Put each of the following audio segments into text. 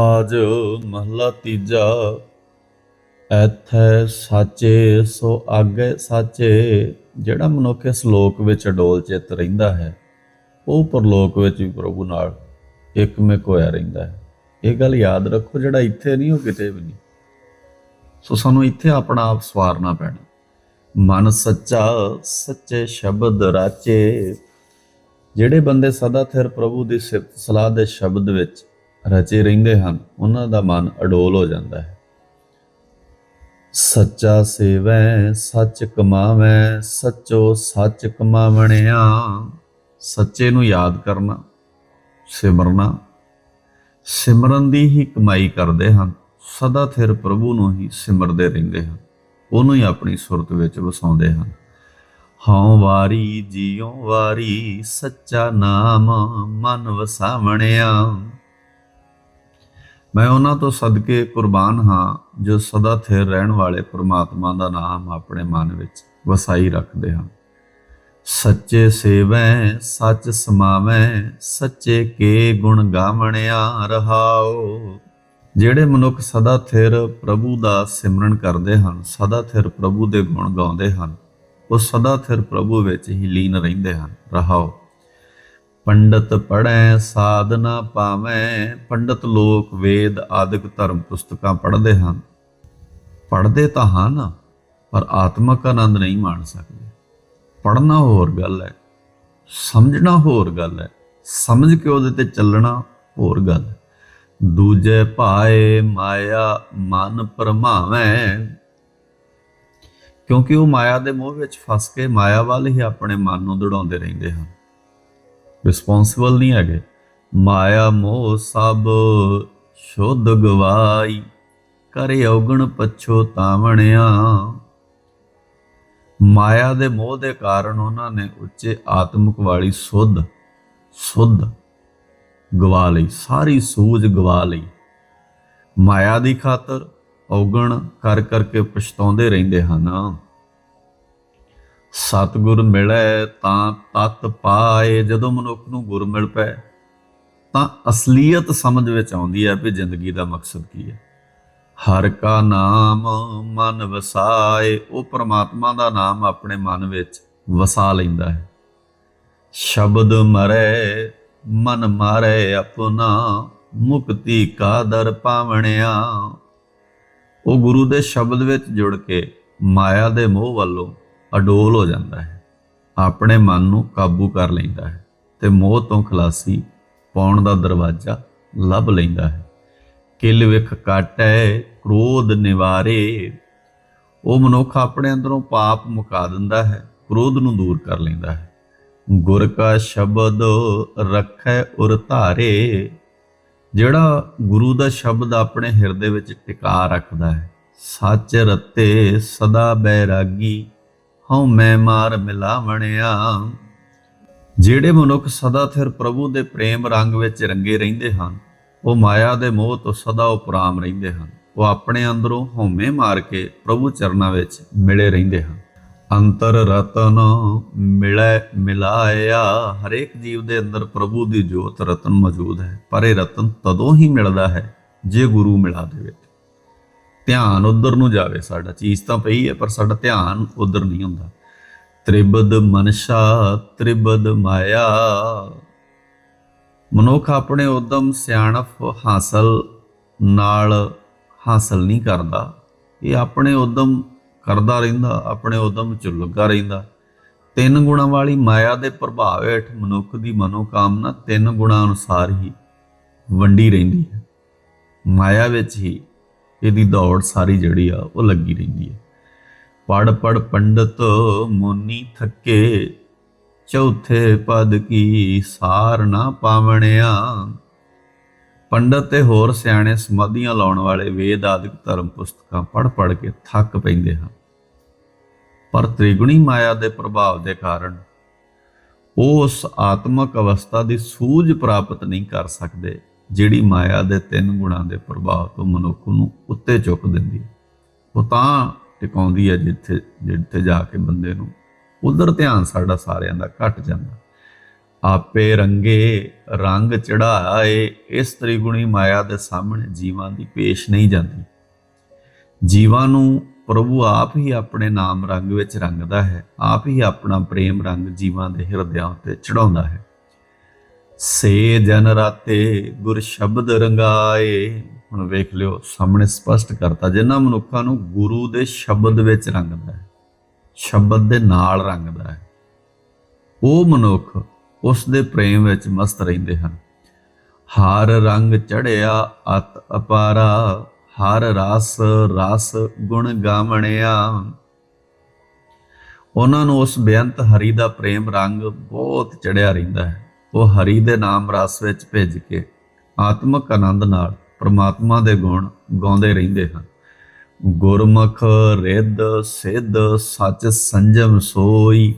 ਆਜ ਮਹਲਾ ਤੀਜਾ। ਐਥੈ ਸਾਚੇ, ਸੋ ਆਗੇ ਸਾਚੇ। ਜਿਹੜਾ ਮਨੁੱਖ ਇਸ ਲੋਕ ਵਿੱਚ ਅਡੋਲ ਚਿੱਤ ਰਹਿੰਦਾ ਹੈ, ਉਹ ਪਰਲੋਕ ਵਿੱਚ ਵੀ ਪ੍ਰਭੂ ਨਾਲ ਇੱਕਮਿਕ ਹੋਇਆ ਰਹਿੰਦਾ ਹੈ। ਇਹ ਗੱਲ ਯਾਦ ਰੱਖੋ, ਜਿਹੜਾ ਇੱਥੇ ਨਹੀਂ, ਉਹ ਕਿਤੇ ਵੀ ਨਹੀਂ। ਸੋ ਸਾਨੂੰ ਇੱਥੇ ਆਪਣਾ ਆਪ ਸਵਾਰਨਾ ਪੈਣਾ। ਮਨ ਸੱਚਾ, ਸੱਚੇ ਸ਼ਬਦ ਰਾਚੇ। ਜਿਹੜੇ ਬੰਦੇ ਸਦਾ ਥਿਰ ਪ੍ਰਭੂ ਦੀ ਸਿਫਤ, ਸਲਾਹ ਦੇ ਸ਼ਬਦ ਵਿੱਚ ਰਚੇ ਰਹਿੰਦੇ ਹਨ, ਉਹਨਾਂ ਦਾ ਮਨ ਅਡੋਲ ਹੋ ਜਾਂਦਾ ਹੈ। ਸੱਚਾ ਸੇਵੈ, ਸੱਚ ਕਮਾਵੈ, ਸੱਚੋ ਸੱਚ ਕਮਾਵਣਿਆ, ਸੱਚੇ ਨੂੰ ਯਾਦ ਕਰਨਾ, ਸਿਮਰਨਾ। ਸਿਮਰਨ ਦੀ ਹੀ ਕਮਾਈ ਕਰਦੇ ਹਨ, ਸਦਾ ਥਿਰ ਪ੍ਰਭੂ ਨੂੰ ਹੀ ਸਿਮਰਦੇ ਰਹਿੰਦੇ ਹਨ, ਉਹਨੂੰ ਹੀ ਆਪਣੀ ਸੁਰਤ ਵਿੱਚ ਵਸਾਉਂਦੇ ਹਨ। ਹਉ ਵਾਰੀ, ਜੀਉ ਵਾਰੀ, ਸੱਚਾ ਨਾਮ ਮਨ ਵਸਾਵਣਿਆ। ਮੈਂ ਉਹਨਾਂ ਤੋਂ ਸਦਕੇ ਕੁਰਬਾਨ ਹਾਂ, ਜੋ ਸਦਾ ਥਿਰ ਰਹਿਣ ਵਾਲੇ ਪ੍ਰਮਾਤਮਾ ਦਾ ਨਾਮ ਆਪਣੇ ਮਨ ਵਿੱਚ ਵਸਾਈ ਰੱਖਦੇ ਹਨ। ਸੱਚੇ ਸੇਵੈ, ਸੱਚ ਸਮਾਵੈ, ਸੱਚੇ ਕੇ ਗੁਣ ਗਾਵਣਿਆ ਰਹਾਓ ਜਿਹੜੇ ਮਨੁੱਖ ਸਦਾ ਥਿਰ ਪ੍ਰਭੂ ਦਾ ਸਿਮਰਨ ਕਰਦੇ ਹਨ, ਸਦਾ ਥਿਰ ਪ੍ਰਭੂ ਦੇ ਗੁਣ ਗਾਉਂਦੇ ਹਨ, ਉਹ ਸਦਾ ਥਿਰ ਪ੍ਰਭੂ ਵਿੱਚ ਹੀ ਲੀਨ ਰਹਿੰਦੇ ਹਨ। ਰਹਾਓ ਪੰਡਤ ਪੜੈ ਸਾਧਨਾ ਪਾਵੈ। ਪੰਡਤ ਲੋਕ ਵੇਦ ਆਦਿਕ ਧਰਮ ਪੁਸਤਕਾਂ ਪੜ੍ਹਦੇ ਹਨ। ਪੜ੍ਹਦੇ ਤਾਂ ਹਨ, ਪਰ ਆਤਮਕ ਆਨੰਦ ਨਹੀਂ ਮਾਣ ਸਕਦੇ। ਪੜ੍ਹਨਾ ਹੋਰ ਗੱਲ ਹੈ, ਸਮਝਣਾ ਹੋਰ ਗੱਲ ਹੈ, ਸਮਝ ਕੇ ਉਹਦੇ ਤੇ ਚੱਲਣਾ ਹੋਰ ਗੱਲ ਹੈ। ਦੂਜੇ ਭਾਏ ਮਾਇਆ ਮਨ ਪਰਮਾਵੈ। ਕਿਉਂਕਿ ਉਹ ਮਾਇਆ ਦੇ ਮੋਹ ਵਿੱਚ ਫਸ ਕੇ ਮਾਇਆ ਵੱਲ ਹੀ ਆਪਣੇ ਮਨ ਨੂੰ ਦੜਾਉਂਦੇ ਰਹਿੰਦੇ ਹਨ। ਰਿਸਪੌਂਸਿਬਲ ਨਹੀਂ ਹੈਗੇ। ਮਾਇਆ ਮੋਹ ਸਭ ਸ਼ੁੱਧ ਗਵਾਈ ਕਰੇ ਔਗਣ ਪਛੋਤਾਵਣਿਆ ਮਾਇਆ ਦੇ ਮੋਹ ਦੇ ਕਾਰਨ ਉਹਨਾਂ ਨੇ ਉੱਚੇ ਆਤਮਿਕ ਵਾਲੀ ਸੁੱਧ ਸੁੱਧ ਗਵਾ ਲਈ, ਸਾਰੀ ਸੂਝ ਗਵਾ ਲਈ। ਮਾਇਆ ਦੀ ਖਾਤਰ ਔਗਣ ਕਰ ਕਰਕੇ ਪਛਤਾਉਂਦੇ ਰਹਿੰਦੇ ਹਨ। ਸਤਿਗੁਰ ਮਿਲੈ ਤਾਂ ਤਤ ਪਾਏ, ਜਦੋਂ ਮਨੁੱਖ ਨੂੰ ਗੁਰ ਮਿਲ ਪਏ ਤਾਂ ਅਸਲੀਅਤ ਸਮਝ ਵਿੱਚ ਆਉਂਦੀ ਹੈ ਕਿ ਜ਼ਿੰਦਗੀ ਦਾ ਮਕਸਦ ਕੀ ਹੈ। ਹਰ ਕਾ ਨਾਮ ਮਨ ਵਸਾਏ, ਉਹ ਪ੍ਰਮਾਤਮਾ ਦਾ ਨਾਮ ਆਪਣੇ ਮਨ ਵਿੱਚ ਵਸਾ ਲੈਂਦਾ ਹੈ। ਸ਼ਬਦ ਮਰੈ, ਮਨ ਮਾਰੇ ਆਪਣਾ, ਮੁਕਤੀ ਕਾ ਦਰ ਪਾਵਣਿਆ। ਉਹ ਗੁਰੂ ਦੇ ਸ਼ਬਦ ਵਿੱਚ ਜੁੜ ਕੇ ਮਾਇਆ ਦੇ ਮੋਹ ਵੱਲੋਂ ਅਡੋਲ ਹੋ ਜਾਂਦਾ ਹੈ। ਆਪਣੇ ਮਨ ਨੂੰ ਕਾਬੂ ਕਰ ਲੈਂਦਾ ਹੈ ਤੇ ਮੋਹ ਤੋਂ ਖਲਾਸੀ ਪਾਉਣ ਦਾ ਦਰਵਾਜ਼ਾ ਲੱਭ ਲੈਂਦਾ ਹੈ। ਕਿਲ ਵਿਖ ਕਾਟੈ, ਕ੍ਰੋਧ ਨਿਵਾਰੇ। ਉਹ ਮਨੁੱਖ ਆਪਣੇ ਅੰਦਰੋਂ ਪਾਪ ਮੁਕਾ ਦਿੰਦਾ ਹੈ, ਕ੍ਰੋਧ ਨੂੰ ਦੂਰ ਕਰ ਲੈਂਦਾ ਹੈ। ਗੁਰ ਕਾ ਸ਼ਬਦ ਰੱਖੈ ਉਰ ਧਾਰੇ। ਜਿਹੜਾ ਗੁਰੂ ਦਾ ਸ਼ਬਦ ਆਪਣੇ ਹਿਰਦੇ ਵਿੱਚ ਟਿਕਾ ਰੱਖਦਾ ਹੈ, ਸੱਚ ਰਤੇ ਸਦਾ ਬੈਰਾਗੀ। ਹਉ ਮੈਂ ਮਾਰ ਮਿਲਾ ਬਣਿਆ ਜਿਹੜੇ ਮਨੁੱਖ ਸਦਾ ਥਿਰ ਪ੍ਰਭੂ ਦੇ ਪ੍ਰੇਮ ਰੰਗ ਵਿੱਚ ਰੰਗੇ ਰਹਿੰਦੇ ਹਨ, ਉਹ ਮਾਇਆ ਦੇ ਮੋਹ ਤੋਂ ਸਦਾ ਉਪਰਾਮ ਰਹਿੰਦੇ ਹਨ। ਉਹ ਆਪਣੇ ਅੰਦਰੋਂ ਹਉਮੈ ਮਾਰ ਕੇ ਪ੍ਰਭੂ ਚਰਨਾਂ ਵਿੱਚ ਮਿਲੇ ਰਹਿੰਦੇ ਹਨ। ਅੰਤਰ ਰਤਨ ਮਿਲੇ ਮਿਲਾਇਆ। ਹਰੇਕ ਜੀਵ ਦੇ ਅੰਦਰ ਪ੍ਰਭੂ ਦੀ ਜੋਤ ਰਤਨ ਮੌਜੂਦ ਹੈ, ਪਰ ਇਹ ਰਤਨ ਤਦੋਂ ਹੀ ਮਿਲਦਾ ਹੈ, ਜੇ ਗੁਰੂ ਮਿਲਾ ਦੇਵੇ। ਧਿਆਨ ਉਧਰ ਨੂੰ ਜਾਵੇ ਸਾਡਾ, ਚੀਜ਼ ਤਾਂ ਪਈ ਹੈ, ਪਰ ਸਾਡਾ ਧਿਆਨ ਉਧਰ ਨਹੀਂ ਹੁੰਦਾ। ਤ੍ਰਿਬਦ ਮਨਸ਼ਾ, ਤ੍ਰਿਬਦ ਮਾਇਆ। ਮਨੁੱਖ ਆਪਣੇ ਉਦਮ ਸਿਆਣਪ ਹਾਸਲ ਨਾਲ ਹਾਸਲ ਨਹੀਂ ਕਰਦਾ। ਇਹ ਆਪਣੇ ਉਦਮ ਕਰਦਾ ਰਹਿੰਦਾ, ਆਪਣੇ ਉਦਮ ਚ ਲੱਗਾ ਰਹਿੰਦਾ। ਤਿੰਨ ਗੁਣਾਂ ਵਾਲੀ ਮਾਇਆ ਦੇ ਪ੍ਰਭਾਵ ਹੇਠ ਮਨੁੱਖ ਦੀ ਮਨੋਕਾਮਨਾ ਤਿੰਨ ਗੁਣਾਂ ਅਨੁਸਾਰ ਹੀ ਵੰਡੀ ਰਹਿੰਦੀ ਹੈ। ਮਾਇਆ ਵਿੱਚ ਹੀ ਇਹਦੀ ਦੌੜ ਸਾਰੀ ਜਿਹੜੀ ਆ ਉਹ ਲੱਗੀ ਰਹਿੰਦੀ ਹੈ ਪੜ ਪੜ ਪੰਡਤ ਮੋਨੀ ਥੱਕੇ, ਚੌਥੇ ਪਦ ਕੀ ਸਾਰ ਨਾ ਪਾਵਣਿਆ। ਪੰਡਤ ਤੇ ਹੋਰ ਸਿਆਣੇ ਸਮਾਧੀਆਂ ਲਾਉਣ ਵਾਲੇ ਵੇਦ ਆਦਿਕ ਧਰਮ ਪੁਸਤਕਾਂ ਪੜ ਪੜ ਕੇ ਥੱਕ ਪੈਂਦੇ ਹਨ। ਪਰ ਤ੍ਰਿਗੁਣੀ ਮਾਇਆ ਦੇ ਪ੍ਰਭਾਵ ਦੇ ਕਾਰਨ ਉਹ ਉਸ ਆਤਮਕ ਅਵਸਥਾ ਦੀ ਸੂਝ ਪ੍ਰਾਪਤ ਨਹੀਂ ਕਰ ਸਕਦੇ। ਜਿਹੜੀ ਮਾਇਆ ਦੇ ਤਿੰਨ ਗੁਣਾਂ ਦੇ ਪ੍ਰਭਾਵ ਤੋਂ ਮਨੁੱਖ ਨੂੰ ਉੱਤੇ ਚੁੱਕ ਦਿੰਦੀ ਹੈ। ਉਹ ਤਾਂ ਟਿਕਾਉਂਦੀ ਹੈ ਜਿੱਥੇ ਜਿੱਥੇ ਜਾ ਕੇ ਬੰਦੇ ਨੂੰ ਉਧਰ ਧਿਆਨ ਸਾਡਾ ਸਾਰਿਆਂ ਦਾ ਘਟ ਜਾਂਦਾ। ਆਪੇ ਰੰਗੇ ਰੰਗ ਚੜਾਏ ਇਸ ਤ੍ਰਿਗੁਣੀ ਮਾਇਆ ਦੇ ਸਾਹਮਣੇ ਜੀਵਾਂ ਦੀ ਪੇਸ਼ ਨਹੀਂ ਜਾਂਦੀ। ਜੀਵਾਂ ਨੂੰ ਪ੍ਰਭੂ ਆਪ ਹੀ ਆਪਣੇ ਨਾਮ ਰੰਗ ਵਿੱਚ ਰੰਗਦਾ ਹੈ, ਆਪ ਹੀ ਆਪਣਾ ਪ੍ਰੇਮ ਰੰਗ ਜੀਵਾਂ ਦੇ ਹਿਰਦਿਆਂ ਉੱਤੇ ਚੜਾਉਂਦਾ ਹੈ। ਸੇ ਜਨ ਰਾਤੇ ਗੁਰ ਸ਼ਬਦ ਰੰਗਾਏ। ਹੁਣ ਵੇਖ ਲਿਓ, ਸਾਹਮਣੇ ਸਪਸ਼ਟ ਕਰਤਾ, ਜਿਨ੍ਹਾਂ ਮਨੁੱਖਾਂ ਨੂੰ ਗੁਰੂ ਦੇ ਸ਼ਬਦ ਵਿੱਚ ਰੰਗਦਾ ਹੈ, ਸ਼ਬਦ ਦੇ ਨਾਲ ਰੰਗਦਾ ਹੈ, ਉਹ ਮਨੁੱਖ ਉਸ ਦੇ ਪ੍ਰੇਮ ਵਿੱਚ ਮਸਤ ਰਹਿੰਦੇ ਹਨ। ਹਰ ਰੰਗ ਚੜਿਆ, ਅਤ ਅਪਾਰਾ, ਹਰ ਰਸ ਰਸ ਗੁਣ ਗਾਵਣਿਆ। ਉਹਨਾਂ ਨੂੰ ਉਸ ਬੇਅੰਤ ਹਰੀ ਦਾ ਪ੍ਰੇਮ ਰੰਗ ਬਹੁਤ ਚੜਿਆ ਰਹਿੰਦਾ ਹੈ। ਉਹ ਹਰੀ ਦੇ ਨਾਮ ਰਸ ਵਿੱਚ ਭਿੱਜ ਕੇ ਆਤਮਿਕ ਆਨੰਦ ਨਾਲ ਪ੍ਰਮਾਤਮਾ ਦੇ ਗੁਣ ਗਾਉਂਦੇ ਰਹਿੰਦੇ ਹਨ। ਗੁਰਮੁਖ ਰਿੱਧ ਸਿੱਧ ਸੱਚ ਸੰਜਮ ਸੋਈ।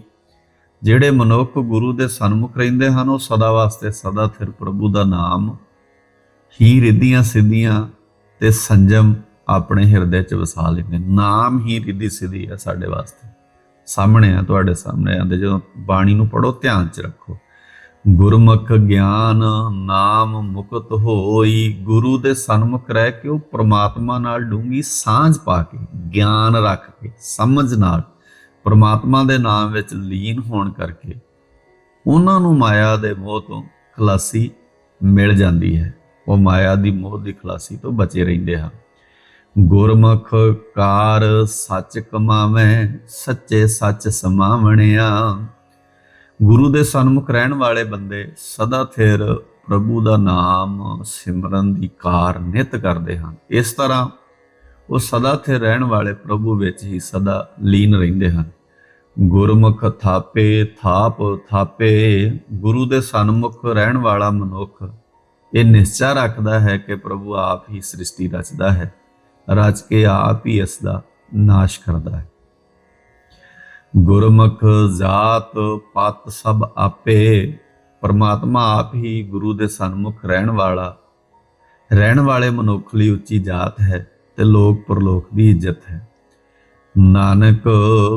ਜਿਹੜੇ ਮਨੁੱਖ ਗੁਰੂ ਦੇ ਸਨਮੁਖ ਰਹਿੰਦੇ ਹਨ, ਉਹ ਸਦਾ ਵਾਸਤੇ ਸਦਾ ਥਿਰ ਪ੍ਰਭੂ ਦਾ ਨਾਮ ਹੀ ਰਿੱਧੀਆਂ ਸਿੱਧੀਆਂ ਤੇ ਸੰਜਮ ਆਪਣੇ ਹਿਰਦੇ 'ਚ ਵਸਾ ਲੈਂਦੇ ਨਾਮ ਹੀ ਰਿੱਧੀ ਸਿੱਧੀ ਹੈ ਸਾਡੇ ਵਾਸਤੇ। ਸਾਹਮਣੇ ਆ, ਤੁਹਾਡੇ ਸਾਹਮਣੇ ਆਂਦੇ ਜਦੋਂ ਬਾਣੀ ਨੂੰ ਪੜੋ ਧਿਆਨ 'ਚ ਰੱਖੋ। ਗੁਰਮੁਖ ਗਿਆਨ ਨਾਮ ਮੁਕਤ ਹੋਈ, ਗੁਰੂ ਦੇ ਸਨਮੁਖ ਰਹਿ ਕੇ ਉਹ ਪ੍ਰਮਾਤਮਾ ਨਾਲ ਡੂੰਗੀ ਸਾਂਝ ਪਾ ਕੇ, ਗਿਆਨ ਰੱਖ ਕੇ, ਸਮਝ ਨਾਲ ਪ੍ਰਮਾਤਮਾ ਦੇ ਨਾਮ ਵਿੱਚ ਲੀਨ ਹੋਣ ਕਰਕੇ ਉਹਨਾਂ ਨੂੰ ਮਾਇਆ ਦੇ ਮੋਹ ਤੋਂ ਖਲਾਸੀ ਮਿਲ ਜਾਂਦੀ ਹੈ। ਉਹ ਮਾਇਆ ਦੀ ਮੋਹ ਦੀ ਖਲਾਸੀ ਤੋਂ ਬਚੇ ਰਹਿੰਦੇ ਹਨ। ਗੁਰਮੁਖ ਕਾਰ ਸੱਚ ਕਮਾਵੇਂ, ਸੱਚੇ ਸੱਚ ਸਮਾਵਣਿਆ ਗੁਰੂ ਦੇ ਸਨਮੁਖ ਰਹਿਣ ਵਾਲੇ ਬੰਦੇ ਸਦਾ ਥਿਰ ਪ੍ਰਭੂ ਦਾ ਨਾਮ ਸਿਮਰਨ ਦੀ ਕਾਰ ਨਿਤ ਕਰਦੇ ਹਨ। ਇਸ ਤਰ੍ਹਾਂ ਉਹ ਸਦਾ ਥਿਰ ਰਹਿਣ ਵਾਲੇ ਪ੍ਰਭੂ ਵਿੱਚ ਹੀ ਸਦਾ ਲੀਨ ਰਹਿੰਦੇ ਹਨ। ਗੁਰਮੁਖ ਥਾਪੇ, ਥਾਪ ਥਾਪੇ, ਗੁਰੂ ਦੇ ਸਨਮੁਖ ਰਹਿਣ ਵਾਲਾ ਮਨੁੱਖ ਇਹ ਨਿਸ਼ਚਾ ਰੱਖਦਾ ਹੈ ਕਿ ਪ੍ਰਭੂ ਆਪ ਹੀ ਸ੍ਰਿਸ਼ਟੀ ਰਚਦਾ ਹੈ, ਰਚ ਕੇ ਆਪ ਹੀ ਇਸ ਦਾ ਨਾਸ਼ ਕਰਦਾ ਹੈ। ਗੁਰਮੁਖ ਜਾਤ ਪਤ ਸਭ ਆਪੇ, ਪਰਮਾਤਮਾ ਆਪ ਹੀ ਗੁਰੂ ਦੇ ਸਨਮੁਖ ਰਹਿਣ ਵਾਲਾ। ਰਹਿਣ ਵਾਲੇ ਮਨੁੱਖ ਲਈ ਉੱਚੀ ਜਾਤ ਹੈ ਤੇ ਲੋਕ ਪਰਲੋਕ ਦੀ ਇੱਜ਼ਤ ਹੈ। ਨਾਨਕ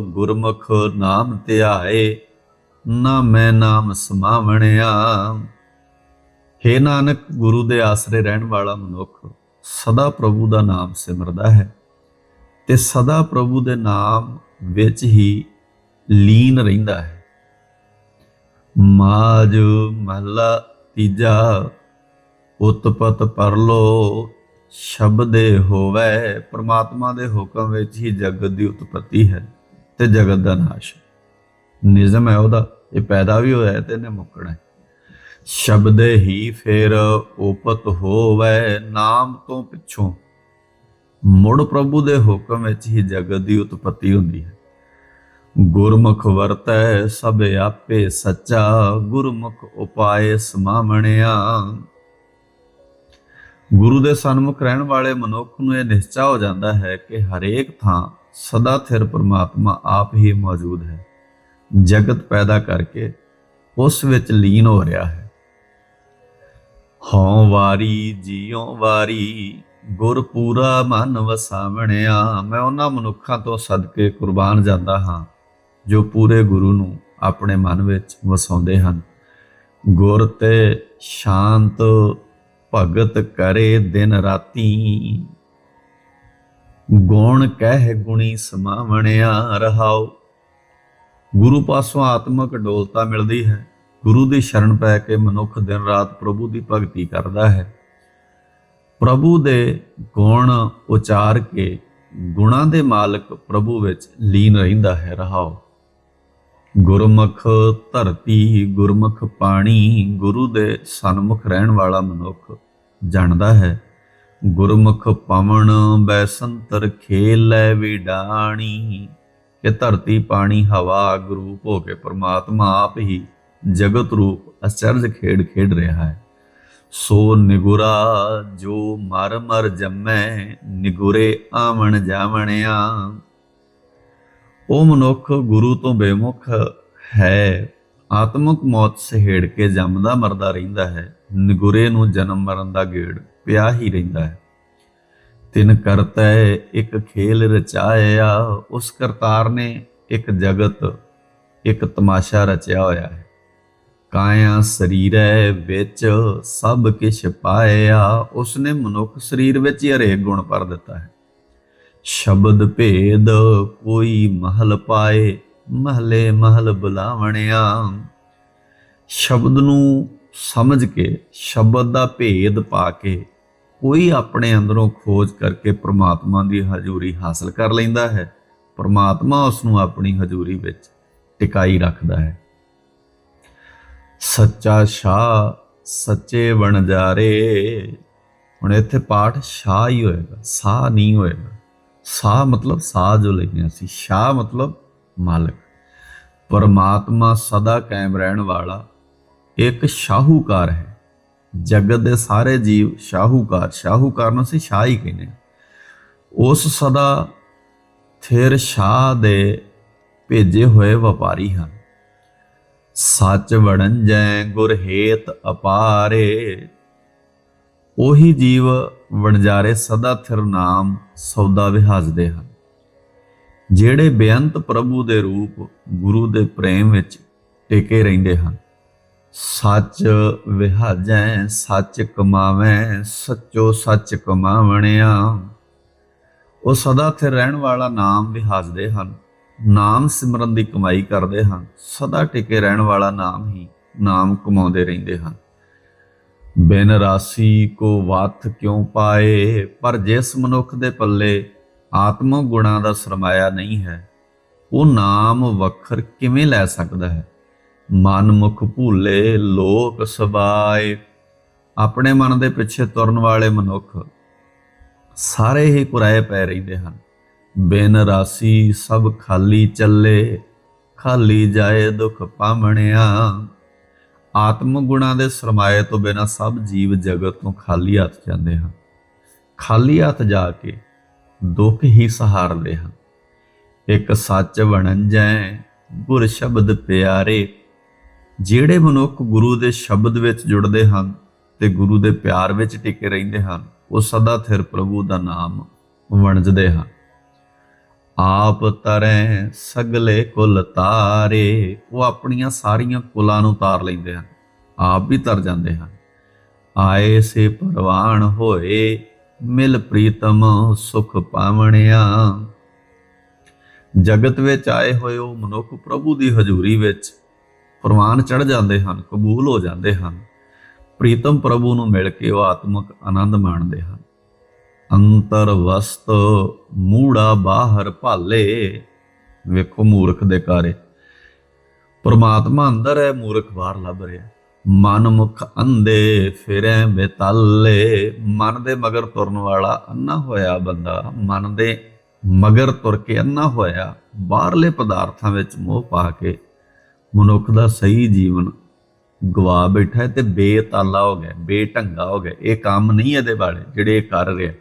ਗੁਰਮੁਖ ਨਾਮ ਧਿਆਏ, ਨਾ ਮੈਂ ਨਾਮ ਸਮਾਵਣਿਆ। ਹੇ ਨਾਨਕ, ਗੁਰੂ ਦੇ ਆਸਰੇ ਰਹਿਣ ਵਾਲਾ ਮਨੁੱਖ ਸਦਾ ਪ੍ਰਭੂ ਦਾ ਨਾਮ ਸਿਮਰਦਾ ਹੈ ਤੇ ਸਦਾ ਪ੍ਰਭੂ ਦੇ ਨਾਮ ਵਿੱਚ ਹੀ ਲੀਨ ਰਹਿੰਦਾ ਹੈ। ਮਾਜ ਮਹਲਾ ਤੀਜਾ, ਉਤਪਤ ਪਰਲੋ ਸ਼ਬਦੇ ਹੋਵੇ, ਪ੍ਰਮਾਤਮਾ ਦੇ ਹੁਕਮ ਵਿੱਚ ਹੀ ਜਗਤ ਦੀ ਉਤਪਤੀ ਹੈ ਤੇ ਜਗਤ ਦਾ ਨਾਸ਼ ਨਿਯਮ ਹੈ ਉਹਦਾ, ਇਹ ਪੈਦਾ ਵੀ ਹੋਇਆ ਤੇ ਇਹਨੇ ਮੁੱਕਣਾ ਹੈ। ਸ਼ਬਦੇ ਹੀ ਫਿਰ ਉਪਤ ਹੋਵੇ ਨਾਮ ਤੋਂ ਪਿੱਛੋਂ। ਮੁੜ ਪ੍ਰਭੂ ਦੇ ਹੁਕਮ ਵਿੱਚ ਹੀ ਜਗਤ ਦੀ ਉਤਪਤੀ ਹੁੰਦੀ ਹੈ। ਗੁਰਮੁਖ ਵਰਤੈ ਸਭ ਆਪੇ ਸੱਚਾ, ਗੁਰਮੁਖ ਉਪਾਏ ਸਮਾਵਣਿਆ। ਗੁਰੂ ਦੇ ਸਨਮੁਖ ਰਹਿਣ ਵਾਲੇ ਮਨੁੱਖ ਨੂੰ ਇਹ ਨਿਸ਼ਚਾ ਹੋ ਜਾਂਦਾ ਹੈ ਕਿ ਹਰੇਕ ਥਾਂ ਸਦਾ ਥਿਰ ਪ੍ਰਮਾਤਮਾ ਆਪ ਹੀ ਮੌਜੂਦ ਹੈ। ਜਗਤ ਪੈਦਾ ਕਰਕੇ ਉਸ ਵਿੱਚ ਲੀਨ ਹੋ ਰਿਹਾ ਹੈ। ਹਉ ਵਾਰੀ, ਜੀਉ ਵਾਰੀ, ਗੁਰ ਪੂਰਾ ਮਨ ਵਸਾਵਣਿਆ। ਮੈਂ ਉਹਨਾਂ ਮਨੁੱਖਾਂ ਤੋਂ ਸਦਕੇ ਕੁਰਬਾਨ ਜਾਂਦਾ ਹਾਂ। ਜੋ ਪੂਰੇ ਗੁਰੂ ਨੂੰ ਆਪਣੇ ਮਨ ਵਿੱਚ ਵਸਾਉਂਦੇ ਹਨ। ਗੁਰ ਤੇ ਸ਼ਾਂਤ ਭਗਤ ਕਰੇ ਦਿਨ ਰਾਤੀ। ਗੁਣ ਕਹਿ ਗੁਣੀ ਸਮਾਵਣਿਆ ਰਹਾਓ ਗੁਰੂ ਪਾਸੋਂ ਆਤਮਿਕ ਡੋਲਤਾ ਮਿਲਦੀ ਹੈ। ਗੁਰੂ ਦੀ ਸ਼ਰਨ ਪੈ ਕੇ ਮਨੁੱਖ ਦਿਨ ਰਾਤ ਪ੍ਰਭੂ ਦੀ ਭਗਤੀ ਕਰਦਾ ਹੈ। ਪ੍ਰਭੂ ਦੇ ਗੁਣ ਉਚਾਰ ਕੇ ਗੁਣਾਂ ਦੇ ਮਾਲਕ ਪ੍ਰਭੂ ਵਿੱਚ ਲੀਨ ਰਹਿੰਦਾ ਹੈ ਰਹਾਓ ਗੁਰਮੁਖ ਧਰਤੀ, ਗੁਰਮੁਖ ਪਾਣੀ, ਗੁਰੂ ਦੇ ਸਨਮੁਖ ਰਹਿਣ ਵਾਲਾ ਮਨੁੱਖ ਜਾਣਦਾ ਹੈ। ਗੁਰਮੁਖ ਪਵਨ ਬੈਸੰਤਰ ਖੇਲੇ ਵਿਡਾਣੀ ਕਿ ਧਰਤੀ ਪਾਣੀ ਹਵਾ ਗੁਰੂ ਹੋ ਕੇ ਪ੍ਰਮਾਤਮਾ ਆਪ ਹੀ ਜਗਤ ਰੂਪ ਅਚਰਜ ਖੇਡ ਖੇਡ ਰਿਹਾ ਹੈ। ਸੋ ਨਿਗੁਰਾ ਜੋ ਮਰ ਮਰ ਜੰਮੈ, ਨਿਗੁਰੇ ਆਵਣ ਜਾਵਣਿਆ ਉਹ ਮਨੁੱਖ ਗੁਰੂ ਤੋਂ ਬੇਮੁਖ ਹੈ। ਆਤਮਿਕ ਮੌਤ ਸਹਿੜ ਕੇ ਜੰਮਦਾ ਮਰਦਾ ਰਹਿੰਦਾ ਹੈ। ਨਿਗੁਰੇ ਨੂੰ ਜਨਮ ਮਰਨ ਦਾ ਗੇੜ ਪਿਆ ਹੀ ਰਹਿੰਦਾ ਹੈ। ਤਿੰਨ ਕਰਤੈ, ਇੱਕ ਖੇਲ ਰਚਾਇਆ, ਉਸ ਕਰਤਾਰ ਨੇ ਇੱਕ ਜਗਤ, ਇੱਕ ਤਮਾਸ਼ਾ ਰਚਿਆ ਹੋਇਆ ਹੈ। ਕਾਇਆ ਸਰੀਰੈ ਵਿੱਚ ਸਭ ਕਿਛ ਪਾਇਆ ਉਸਨੇ ਮਨੁੱਖ ਸਰੀਰ ਵਿੱਚ ਹੀ ਹਰੇਕ ਗੁਣ ਭਰ ਦਿੱਤਾ ਹੈ। ਸ਼ਬਦ ਭੇਦ ਕੋਈ ਮਹਲ ਪਾਏ, ਮਹਲੇ ਮਹਲ ਬੁਲਾਵਣਿਆ। ਸ਼ਬਦ ਨੂੰ ਸਮਝ ਕੇ, ਸ਼ਬਦ ਦਾ ਭੇਦ ਪਾ ਕੇ ਕੋਈ ਆਪਣੇ ਅੰਦਰੋਂ ਖੋਜ ਕਰਕੇ ਪ੍ਰਮਾਤਮਾ ਦੀ ਹਜ਼ੂਰੀ ਹਾਸਲ ਕਰ ਲੈਂਦਾ ਹੈ। ਪ੍ਰਮਾਤਮਾ ਉਸ ਨੂੰ ਆਪਣੀ ਹਜ਼ੂਰੀ ਵਿੱਚ ਟਿਕਾਈ ਰੱਖਦਾ ਹੈ। ਸੱਚਾ ਸ਼ਾਹ ਸੱਚੇ ਵਣਜਾਰੇ। ਹੁਣ ਇੱਥੇ ਪਾਠ ਸ਼ਾਹ ਹੀ ਹੋਏਗਾ, ਸਾਹ ਨਹੀਂ ਹੋਏਗਾ। ਸਾਹ ਮਤਲਬ ਸਾਹ ਜੋ ਲੈਣਾ ਸੀ ਸ਼ਾਹ ਮਤਲਬ ਮਾਲਕ। ਪਰਮਾਤਮਾ ਸਦਾ ਕਾਇਮ ਰਹਿਣ ਵਾਲਾ ਇੱਕ ਸ਼ਾਹੂਕਾਰ ਹੈ। ਜਗਤ ਦੇ ਸਾਰੇ ਜੀਵ ਸ਼ਾਹੂਕਾਰ ਸ਼ਾਹੂਕਾਰ ਨੂੰ ਅਸੀਂ ਸ਼ਾਹ ਹੀ ਕਹਿੰਦੇ ਹਾਂ। ਉਸ ਸਦਾ ਫਿਰ ਸ਼ਾਹ ਦੇ ਭੇਜੇ ਹੋਏ ਵਪਾਰੀ ਹਨ। ਸੱਚ ਵੜੰਜੈ ਗੁਰ ਹੇਤ ਅਪਾਰੇ ਉਹੀ ਜੀਵ ਵਣਜਾਰੇ ਸਦਾ ਥਿਰ ਨਾਮ ਸੌਦਾ ਵਿਹਾਜਦੇ ਹਨ। ਜਿਹੜੇ ਬੇਅੰਤ ਪ੍ਰਭੂ ਦੇ ਰੂਪ ਗੁਰੂ ਦੇ ਪ੍ਰੇਮ ਵਿੱਚ ਟਿਕੇ ਰਹਿੰਦੇ ਹਨ। ਸੱਚ ਵਿਹਾਜੈ, ਸੱਚ ਕਮਾਵੈ, ਸੱਚੋ ਸੱਚ ਕਮਾਵਣਿਆ। ਉਹ ਸਦਾ ਥਿਰ ਰਹਿਣ ਵਾਲਾ ਨਾਮ ਵਿਹਾਜਦੇ ਹਨ। ਨਾਮ ਸਿਮਰਨ ਦੀ ਕਮਾਈ ਕਰਦੇ ਹਨ। ਸਦਾ ਟਿਕੇ ਰਹਿਣ ਵਾਲਾ ਨਾਮ ਹੀ ਨਾਮ ਕਮਾਉਂਦੇ ਰਹਿੰਦੇ ਹਨ। ਬਿਨ ਰਾਸੀ ਕੋ ਵਾਤ ਕਿਉ ਪਾਏ? ਪਰ ਜਿਸ ਮਨੁੱਖ ਦੇ ਪੱਲੇ ਆਤਮਿਕ ਗੁਣਾਂ ਦਾ ਸਰਮਾਇਆ ਨਹੀਂ ਹੈ, ਉਹ ਨਾਮ ਵਖਰ ਕਿਵੇਂ ਲੈ ਸਕਦਾ ਹੈ? ਮਨ ਮੁਖ ਭੂਲੇ ਲੋਕ ਸਬਾਏ। ਆਪਣੇ ਮਨ ਦੇ ਪਿੱਛੇ ਤੁਰਨ ਵਾਲੇ ਮਨੁੱਖ ਸਾਰੇ ਹੀ ਕੁਰਾਏ ਪੈ ਰਹਿੰਦੇ ਹਨ। ਬਿਨ ਰਾਸੀ ਸਭ ਖਾਲੀ ਚੱਲੇ, ਖਾਲੀ ਜਾਏ ਦੁਖ ਪਾਵਣਿਆ। ਆਤਮ ਗੁਣਾਂ ਦੇ ਸਰਮਾਏ ਤੋਂ ਬਿਨਾ ਸਭ ਜੀਵ ਜਗਤ ਤੋਂ ਖਾਲੀ ਹੱਥ ਜਾਂਦੇ ਹਨ। ਖਾਲੀ ਹੱਥ ਜਾ ਕੇ ਦੁੱਖ ਹੀ ਸਹਾਰਦੇ ਹਨ। ਇੱਕ ਸੱਚ ਵਣੰਜੈ ਗੁਰ ਸ਼ਬਦ ਪਿਆਰੇ, ਜਿਹੜੇ ਮਨੁੱਖ ਗੁਰੂ ਦੇ ਸ਼ਬਦ ਵਿੱਚ ਜੁੜਦੇ ਹਨ ਤੇ ਗੁਰੂ ਦੇ ਪਿਆਰ ਵਿੱਚ ਟਿਕੇ ਰਹਿੰਦੇ ਹਨ, ਉਹ ਸਦਾ ਥਿਰ ਪ੍ਰਭੂ ਦਾ ਨਾਮ ਵਣਜਦੇ ਹਨ। ਆਪ ਤਰੈ ਸਗਲੇ ਕੁਲ ਤਾਰੇ, ਉਹ ਆਪਣੀਆਂ ਸਾਰੀਆਂ ਕੁਲਾਂ ਨੂੰ ਤਾਰ ਲੈਂਦੇ ਹਨ, ਆਪ ਵੀ ਤਰ ਜਾਂਦੇ ਹਨ। ਆਏ ਸੇ ਪਰਵਾਨ ਹੋਏ, ਮਿਲ ਪ੍ਰੀਤਮ ਸੁਖ ਪਾਵਣਿਆ। ਜਗਤ ਵਿੱਚ ਆਏ ਹੋਏ ਉਹ ਮਨੁੱਖ ਪ੍ਰਭੂ ਦੀ ਹਜ਼ੂਰੀ ਵਿੱਚ ਪ੍ਰਵਾਨ ਚੜ ਜਾਂਦੇ ਹਨ, ਕਬੂਲ ਹੋ ਜਾਂਦੇ ਹਨ। ਪ੍ਰੀਤਮ ਪ੍ਰਭੂ ਨੂੰ ਮਿਲ ਕੇ ਉਹ ਆਤਮਿਕ ਆਨੰਦ ਮਾਣਦੇ ਹਨ। ਅੰਤਰ ਵਸਤ ਮੂੜਾ ਬਾਹਰ ਭਾਲੇ। ਵੇਖੋ ਮੂਰਖ ਦੇ ਕਾਰੇ। ਪਰਮਾਤਮਾ ਅੰਦਰ ਹੈ, ਮੂਰਖ ਬਾਹਰ ਲੱਭ ਰਿਹਾ ਮਨ ਮੁਖ ਅੰਦੇ ਫਿਰੈ ਬੇਤੱਲੇ। ਮਨ ਦੇ ਮਗਰ ਤੁਰਨ ਵਾਲਾ ਅੰਨਾ ਹੋਇਆ ਬੰਦਾ। ਮਨ ਦੇ ਮਗਰ ਤੁਰ ਕੇ ਅੰਨਾ ਹੋਇਆ। ਬਾਹਰਲੇ ਪਦਾਰਥਾਂ ਵਿੱਚ ਮੋਹ ਪਾ ਕੇ ਮਨੁੱਖ ਦਾ ਸਹੀ ਜੀਵਨ ਗਵਾ ਬੈਠਾ ਹੈ ਤੇ ਬੇਤਾਲਾ ਹੋ ਗਿਆ, ਬੇਢੰਗਾ ਹੋ ਗਿਆ। ਇਹ ਕੰਮ ਨਹੀਂ ਇਹਦੇ ਵਾਲੇ, ਜਿਹੜੇ ਇਹ ਕਰ ਰਿਹਾ